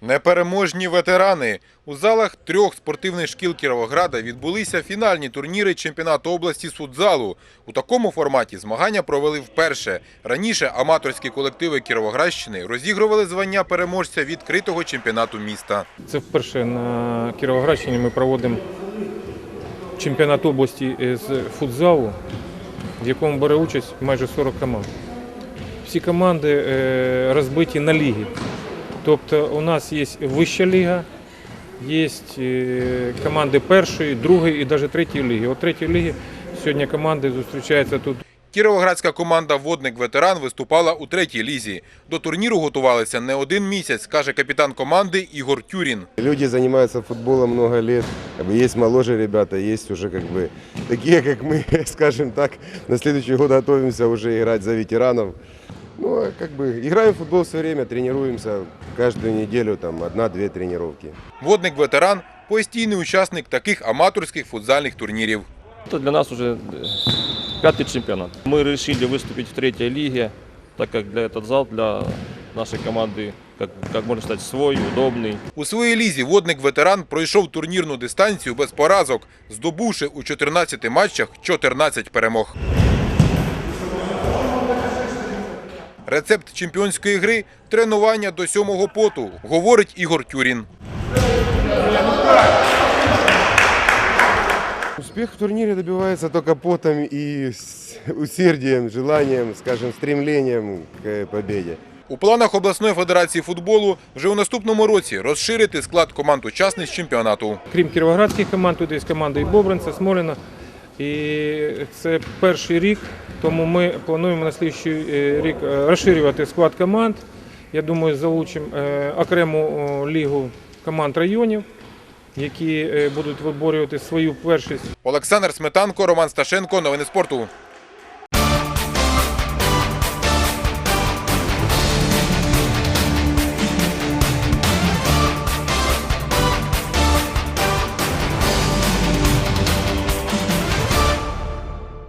Непереможні ветерани. У залах трьох спортивних шкіл Кіровограда відбулися фінальні турніри чемпіонату області з футзалу. У такому форматі змагання провели вперше. Раніше аматорські колективи Кіровоградщини розігрували звання переможця відкритого чемпіонату міста. Це вперше на Кіровоградщині ми проводимо чемпіонат області з футзалу, в якому бере участь майже 40 команд. Всі команди е, розбиті на ліги. Тобто у нас є вища ліга, є е, команди першої, другої і навіть третьої ліги. От третьої ліги сьогодні команди зустрічаються тут. Кіровоградська команда «Водник ветеран» виступала у третій лізі. До турніру готувалися не один місяць, каже капітан команди Ігор Тюрін. Люди занимаются футболом много лет. Как бы есть моложе ребята, есть уже как бы такие, как мы, скажем так, на следующий год готовимся уже играть за ветеранов. Ну, а как бы играем в футбол все время, тренируемся каждую неделю, там, одна-две тренировки. «Водник ветеран» – постійний учасник таких аматорських футзальних турнірів. Это для нас уже э, пятый чемпионат. Мы решили выступить в третьей лиге, так как для этот зал для нашей команды, как, как можно сказать, свой, удобный. У своїй лізі водник ветеран пройшов турнірну дистанцію без поразок, здобувши у 14 матчах 14 перемог. Рецепт чемпіонської гри тренування до сьомого поту, говорить Ігор Тюрін. Успех в турнире добивается только потом и с усердием, желанием, скажем, стремлением к победе. У планах обласної федерації футболу вже у наступному році розширити склад команд учасниць чемпіонату. Крім кіровоградських команд, тут є команда і Бобринця, Смоліна. І це перший рік, тому ми плануємо на слідчий е, рік е, розширювати склад команд. Я думаю, залучимо е, окрему лігу команд районів, які будуть виборювати свою першість Олександр Сметанко, Роман Сташенко. Новини спорту.